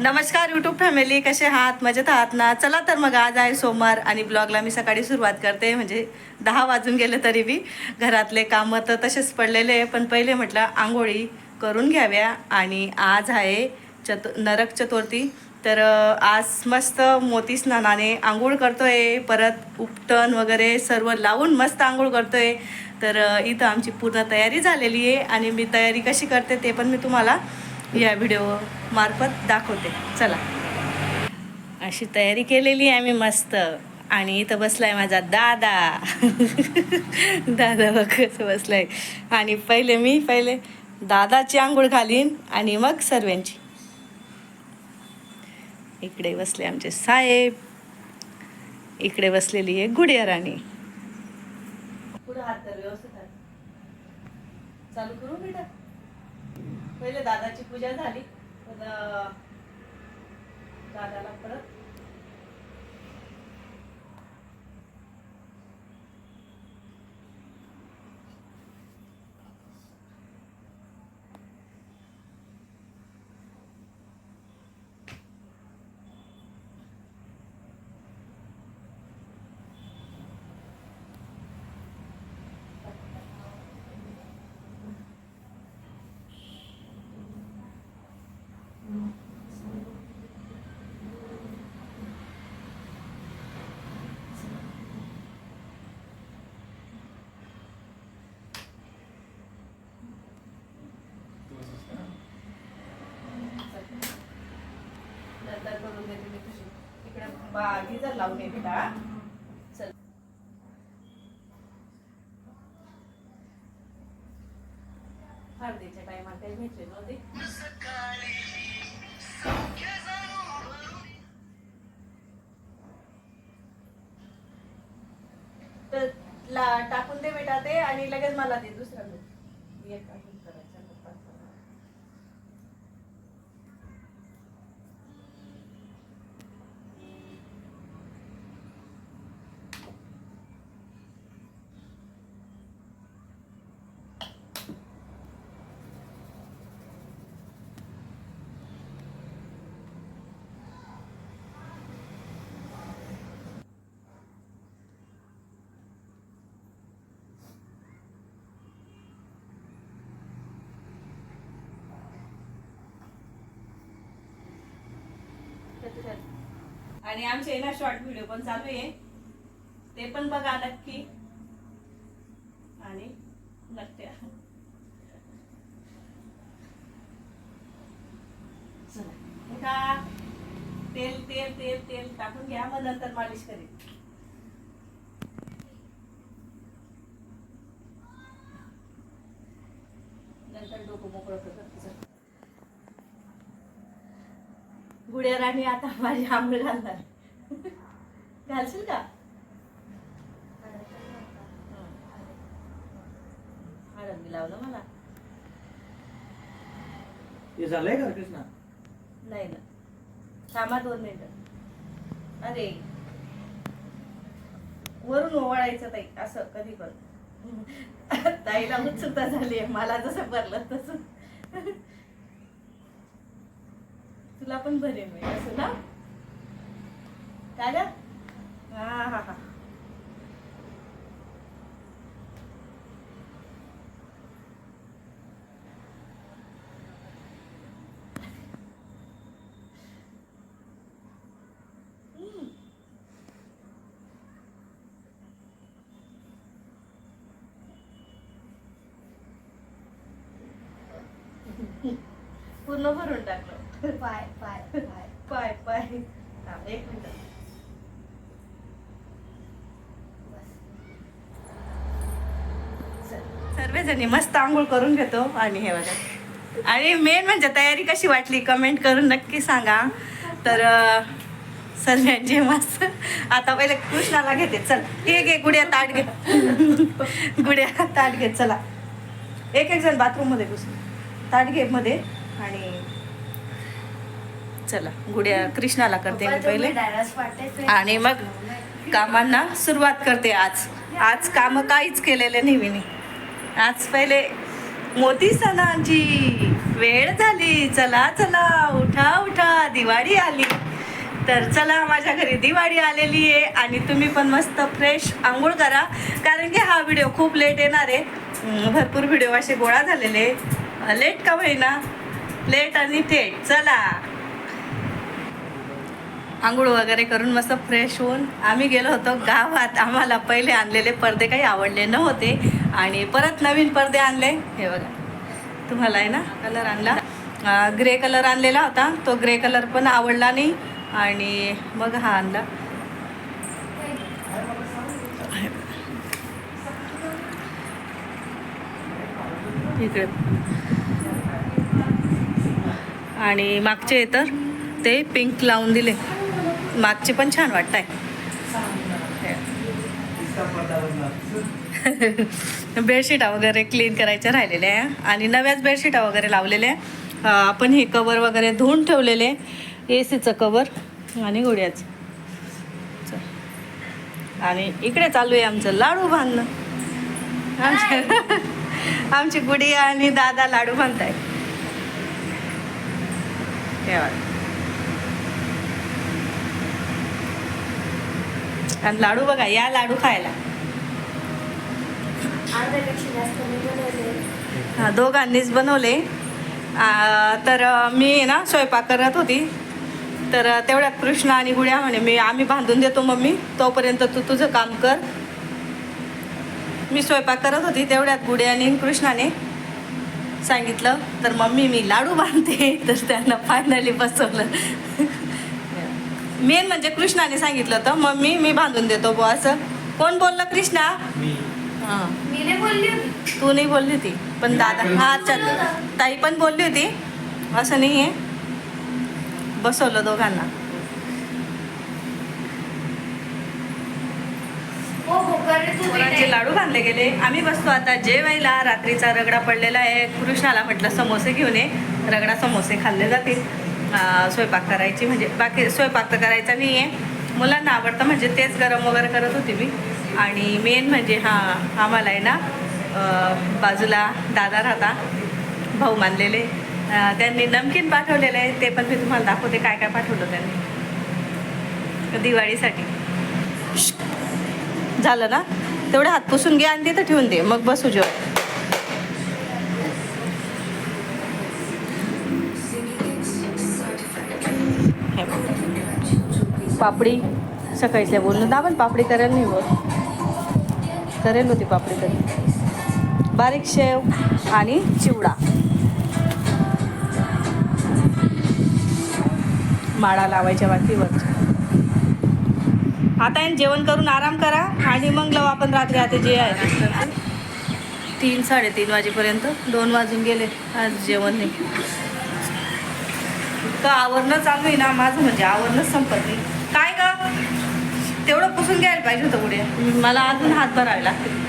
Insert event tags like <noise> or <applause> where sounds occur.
नमस्कार YouTube family कसे आहात? मजेत आहात ना? चला तर मग आज आहे सोमवार आणि ब्लॉगला मी सकाळी सुरुवात करते. म्हणजे दहा वाजून गेले तरी बी. घरातले कामं तर तसेच पडलेले आहे. पण पहिले म्हटलं आंघोळी करून घ्याव्या. आणि आज आहे चतु नरक चतुर्थी. तर आज मस्त मोती स्नानाने आंघोळ करतोय. परत उपटन वगैरे सर्व लावून मस्त आंघोळ करतोय. तर इथं आमची पूर्ण तयारी झालेली आहे. आणि मी तयारी कशी करते ते पण मी तुम्हाला या व्हिडिओ मार्फत दाखवते. चला. अशी तयारी केलेली आहे मी मस्त. आणि इथं बसलाय माझा दादा. <laughs> दादा बघ कसं बसलाय. आणि पहिले मी पहिले दादाची आंघोळ घालीन आणि मग सर्वांची. इकडे बसले आमचे साहेब. इकडे बसलेली आहे गुडिया राणी पुढे हात तर व्यवस्थित चालू करू बेटा. पहिले दादाची पूजा झाली दादाला परत नंतर करून देते मी तुझी तिकडे लावून ये बेटा चल हळदीच्या टायमाला काही भेटले नव्हते तर ला टाकून दे बेटा ते आणि लगेच मला दे दुसरा लोक मी एक टाकून करायचा पप्पा आणि आमचे ना शॉर्ट व्हिडिओ पण चालू आहे. ते पण बघा नक्की. आणि नक्की चला उठा. तेल तेल तेल तेल टाकून घ्या मग नंतर मालिश करेल नंतर डोकं मोकळं करत गुड्या राणी आता माझी आंबळ घालणार घालशील का? हळद लावलं मला. हे झालंय का कृष्णा? नाही ना. थांबा दोन मिनिटं. अरे. वरून ओवाळायचं ताई असं कधी पण. ताईला उत्सुकता झाली मला जसं भरलं तसं. तुला पण भरेन मी असं ना? काय हा हा हा. <laughs> पूर्ण भरून टाकलं. पाय पाय पाय पाय पाय थांब, एक मिनिट सर्वजणी मस्त आंघोळ करून घेतो आणि हे बघा. आणि मेन म्हणजे तयारी कशी वाटली? कमेंट करून नक्की सांगा. तर सर्वांची मस्त आता पहिले कृष्णाला घेते. चल घे घे गुड्या ताट घे. गुड्या ताट घे. चला. एक एक जण बाथरूममध्ये घुस ताट घे मध्ये आणि चला गुड्या कृष्णाला करते मी पहिले. आणि मग कामांना सुरुवात करते आज. आज कामं काहीच केलेले नाही मी. आज पहिले मोती सणांची वेळ झाली. चला चला उठा उठा दिवाळी आली. तर चला माझ्या घरी दिवाळी आलेली आहे आणि तुम्ही पण मस्त फ्रेश आंघोळ करा. कारण की हा व्हिडिओ खूप लेट येणार आहे. भरपूर व्हिडिओ असे गोळा झालेले. लेट का होईना? लेट आणि थेट. चला. आंघोळ वगैरे करून मस्त फ्रेश होऊन आम्ही गेलो होतो गावात. आम्हाला पहिले आणलेले पडदे काही आवडले नव्हते आणि परत नवीन पडदे आणले. हे बघा. तुम्हाला आहे ना कलर आणला. ग्रे कलर आणलेला होता. तो ग्रे कलर पण आवडला नाही. आणि मग हा आणला. इकडे. आणि मागचे तर ते पिंक लावून दिले. मागचे पण छान वाटत आहे <laughs> बेडशीटा वगैरे क्लीन करायच्या राहिलेल्या आहे. आणि नव्याच बेडशीटा वगैरे लावलेल्या आहे. आपण हे कवर वगैरे धुवून ठेवलेले ए सीचं कवर आणि गुड्याचं. आणि इकडे चालू आहे आमचं लाडू बांधणं आमच्या <laughs> आमची गुडिया आणि दादा लाडू बांधताय हे बघा. आणि लाडू बघा या लाडू खायला. हा, दोघांनीच बनवले. तर मी ना स्वयंपाक करत होती. तर तेवढ्यात कृष्णा आणि गुड्या म्हणे मी आम्ही बांधून देतो मम्मी तोपर्यंत तू तुझं काम कर. मी स्वयंपाक करत होती तेवढ्यात गुड्या आणि कृष्णाने सांगितलं तर मम्मी मी लाडू बांधते तर त्यांना फायनली बसवलं. मेन म्हणजे कृष्णाने सांगितलं होतं मम्मी मी बांधून देतो बुवा असं. कोण बोललं? कृष्णा? मी. हां. मी नाही बोलली होती. तू नाही बोलली होती. पण दादा हा चल. ताई पण बोलली होती. असं नाही आहे बसवलं दोघांना. हो हो लाडू बांधले गेले. आम्ही बसतो आता जेवायला. रात्रीचा रगडा पडलेला आहे. कृष्णाला म्हटलं समोसे घेऊन ये. रगडा समोसे खाल्ले जातील. स्वयंपाक करायची. म्हणजे बाकी स्वयंपाक तर करायचा नाही आहे मुलांना आवडतं म्हणजे तेच गरम वगैरे करत होती मी. आणि मेन म्हणजे हां आम्हाला आहे ना बाजूला दादा राहता भाऊ मानलेले. त्यांनी नमकीन पाठवलेलं आहे ते पण मी तुम्हाला दाखवते काय काय पाठवलं त्यांनी. दिवाळीसाठी. झालं ना? तेवढे हात पुसून घे आणि तिथं ठेवून दे. मग बसू जेव्हा पापडी सकाळीच्या बोलणं. दाबण पापडी करेल नाही बोल. करेल होती पापडी तरी बारीक शेव आणि चिवडा. माळा लावायच्या बाकीवर आता येईन जेवण करून आराम करा आणि मग लावू आपण रात्री. आता जे आहे. तीन साडेतीन वाजेपर्यंत. दोन वाजून गेले. आज जेवण नाही. इतकं आवरणं चालू आहे ना. माझं म्हणजे आवरणं संपत नाही. काय ग? तेवढं पुसून घ्यायला पाहिजे होतं पुढे. मला अजून हात भरावे लागते